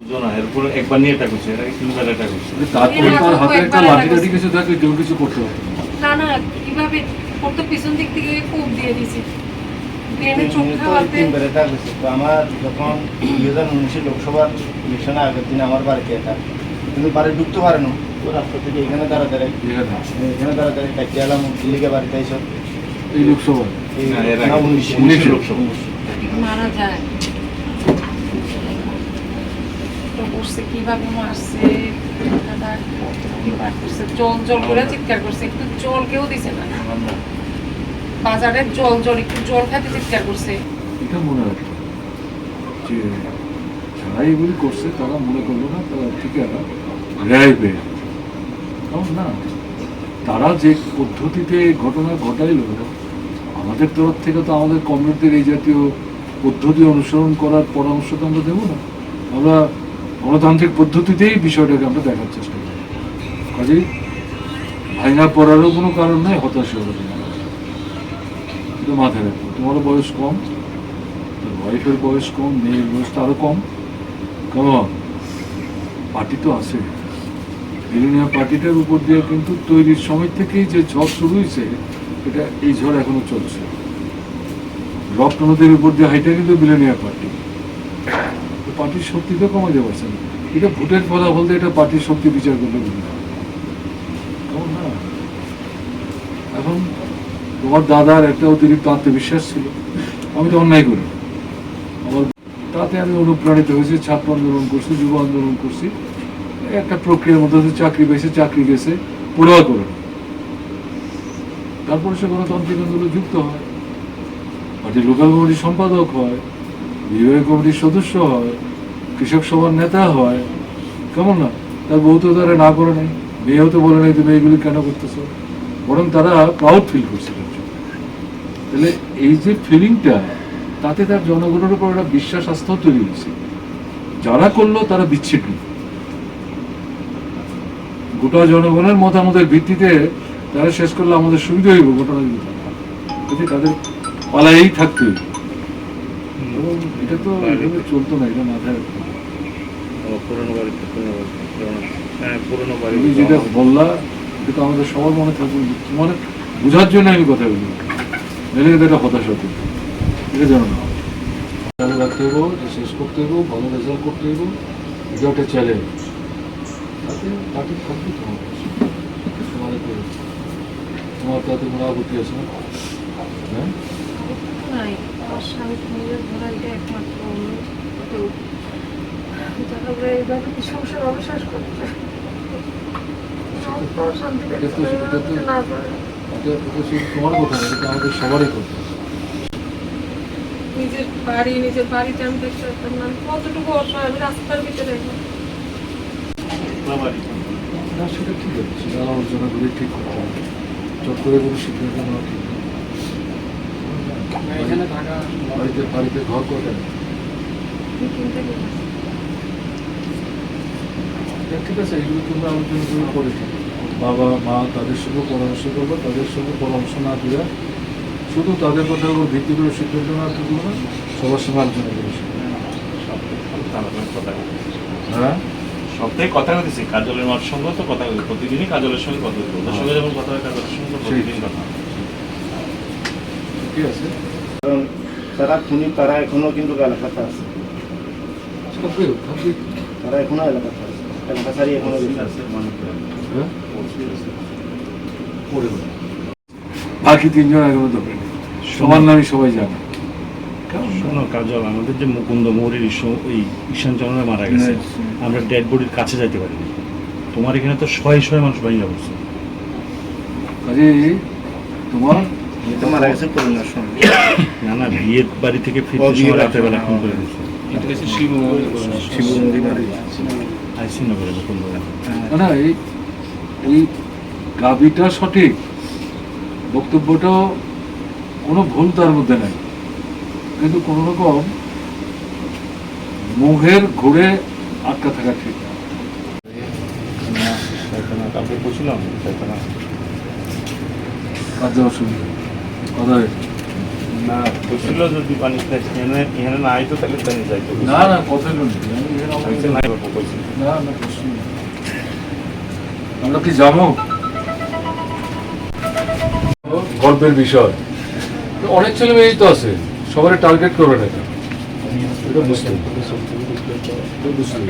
বুঝো না এরপর একবার নিয়ে এটা করছে এটা তিনবার এটা তারপরে তার হাতে একটা লাঠি টাঠি কিছু থাকলে কেউ কিছু করতে। পারতো না। না না কীভাবে? ওর তো পিছন দিক থেকে খুব দিয়ে দিছি ট্রেনে চোখ উনি তো খাওয়াতে তিন বেড়ে থাকছে তো আমার যখন দুই হাজার উনিশে লোকসভার ইলেকশনে আগের দিন আমার বাড়িতে এটা কিন্তু বাড়ি ঢুকতে পারে না। তো রাস্তা থেকে এখানে দাঁড়া দাঁড়ায় এখানে দাঁড়া। দাঁড়ায় কাটিয়ে এলাম দিল্লিকে বাড়িতে এসব এই উনিশে লোকসভা। মারা যায়। বসছে কীভাবে মারছে করছে জল জল করে চিৎকার করছে একটু জল কেউ দিছে না। বাজারে জল জল, একটু জল খাইতে চিৎকার করছে। এটা মনে রাখবে যে যারা এগুলি করছে, তারা মনে করল না, তারা ঠিক আছে রেয় পেয়ে না, তারা যে পদ্ধতিতে ঘটনা ঘটাইলো, আমাদের তরফ থেকে তো আমাদের কমরেডদের এই জাতীয় পদ্ধতি অনুসরণ করার পরামর্শ তো আমরা দেবো না। আমরা গণতান্ত্রিক পদ্ধতিতেই বিষয়টাকে আমরা দেখার চেষ্টা করি। কাজেই ভাঙা পড়ারও কোনো কারণ নাই, হতাশা হওয়ার কিন্তু মাথায় রাখব তোমারও বয়স কম তোর ওয়াইফের বয়স কম, মেয়ের বয়সটা আরও কম। কারণ পার্টি তো আছে। মিলিনিয়া পার্টিটার উপর দিয়ে কিন্তু তৈরির সময় থেকেই যে ঝড় শুরু হয়েছে, এটা এই ঝড় এখনও চলছে। রক্ত নদীর উপর দিয়ে হাইটা কিন্তু মিলেনিয়া পার্টি তো পার্টির শক্তি তো কমাতে পারছে না। এটা ভোটের ফলাফল দিয়ে এটা পার্টির শক্তি বিচার করলে না। এখন তোমার দাদার একটা অতিরিক্ত আত্মবিশ্বাস ছিল। আমি তো অন্যায় করি। আমার তাতে আমি অনুপ্রাণিত হয়েছি, ছাত্র আন্দোলন করছি, যুব আন্দোলন করছি। একটা প্রক্রিয়ার মধ্যে চাকরি পেয়েছে চাকরি গেছে পড়ুয়া করে। তারপরে সে গণতান্ত্রিক আন্দোলনে যুক্ত হয়। পার্টির লোকাল কমিটির সম্পাদক হয়। বিভাগীয় কমিটির সদস্য হয়, কৃষক সভার নেতা হয়, কেমন না? তার বউ তো তারা না করে নেই মেয়েও তো বলে নাই, তুমি এইগুলি কেন করতেছো? বরং তারা প্রাউড ফিল করছে তাহলে এই যে ফিলিংটা তাতে তার জনগণের উপর একটা বিশ্বাস, আস্থা তৈরি হয়েছে। যারা করল, তারা বিচ্ছিন্ন। গোটা জনগণের মতামতের ভিত্তিতে তারা শেষ করলে আমাদের সুবিধা হইব, ঘটনা তাদের পালাইয়েই থাকতে হইব। এবং এটা তো এভাবে চলতো না এটা মাথায় হবে। পুরনো বাড়িতে পুরনো হ্যাঁ পুরনো বাড়ি যেটা বললা এটা তো আমাদের সবার মনে থাকবে তোমার বোঝার জন্য আমি কথা বলি। কিন্তু এটা হতাশা হতে হবে। এটা জানো না চালু রাখতে হইব শেষ করতে হইব ভালো রেজাল্ট করতে হইব এটা একটা চ্যালেঞ্জ তাতে থাকবে তোমার তোমার তাতে আপত্তি আছে না? হ্যাঁ? স্বামী নিজের ধরা এটা একমাত্র অনুরোধ। তো তারপরে এইভাবে কি সংসার অবিশ্বাস করছে নিজের বাড়ি নিজের বাড়িতে আমি দেখতে পারতাম না। আমি কতটুকু অসহায় আমি রাস্তার ভিতরে এখন না সেটা ঠিক আছে। আলোচনা করে ঠিক করতে হবে। চট করে কোনো সিদ্ধান্ত নেওয়া ঠিক বাড়িতে বাড়িতে ঘর করে আমি ঠিক আছে এগুলো তোমরা আলোচনা করে বাবা মা তাদের সঙ্গে পরামর্শ করব তাদের সঙ্গে পরামর্শ না দিয়ে শুধু তাদের কথার উপর ভিত্তি করে সিদ্ধান্ত না তুলবো না সবার সঙ্গে আলোচনা করে কথা হ্যাঁ? সপ্তাহে কথা বলতেছি কাজলের মার সঙ্গে তো কথা বলি প্রতিদিনই কাজলের সঙ্গে কথা বলি ওদের সঙ্গে যখন কথা হয় কাজলের সঙ্গে প্রতিদিন কথা ঠিক আছে। কারণ তারা খুনি তারা এখনও কিন্তু এলাকাতে আছে। তারা এখনও এলাকাতে আছে। এলাকা ছাড়ি এখনও ঠিক আছে, মানুষ হ্যাঁ। বাকি তিনজন এখনও তো সবার নামই সবাই জানে। শোনো কাজল আমাদের যে মুকুন্দ মৌরির ওই ঈশান চন্দ্র মারা গেছে আমরা ডেড বডির কাছে যাইতে পারিনি। তোমার এখানে তো শয়ে শয়ে মানুষ বাইরে বসছে কাজে তোমার মারা গেছে করোনার সময় না না বিয়ের বাড়ি থেকে ও, ফিরতে বিয়ের সময় রাতের বেলা বাড়ি। ফোন করে দিচ্ছে শিব মন্দির মারা আইসি না করে না, না এই এই গাবিটা সঠিক বক্তব্যটাও কোনো ভুল তার মধ্যে নাই। কিন্তু কোনো রকম মুখের ঘুরে আটকা থাকা ঠিক না। কাউকে বলছিলাম শয়তানা। কাজ যাওয়ার সুবিধা কথা না যদি পানি এখানে এখানে না আইতো তাহলে পানি যাইতো না না আমার- না না কি যাব? গল্পের বিষয়। তো অনেক ছেলে মেয়েই তো আছে। সবারই টার্গেট করবে না? এটা। বুঝতে বুঝতে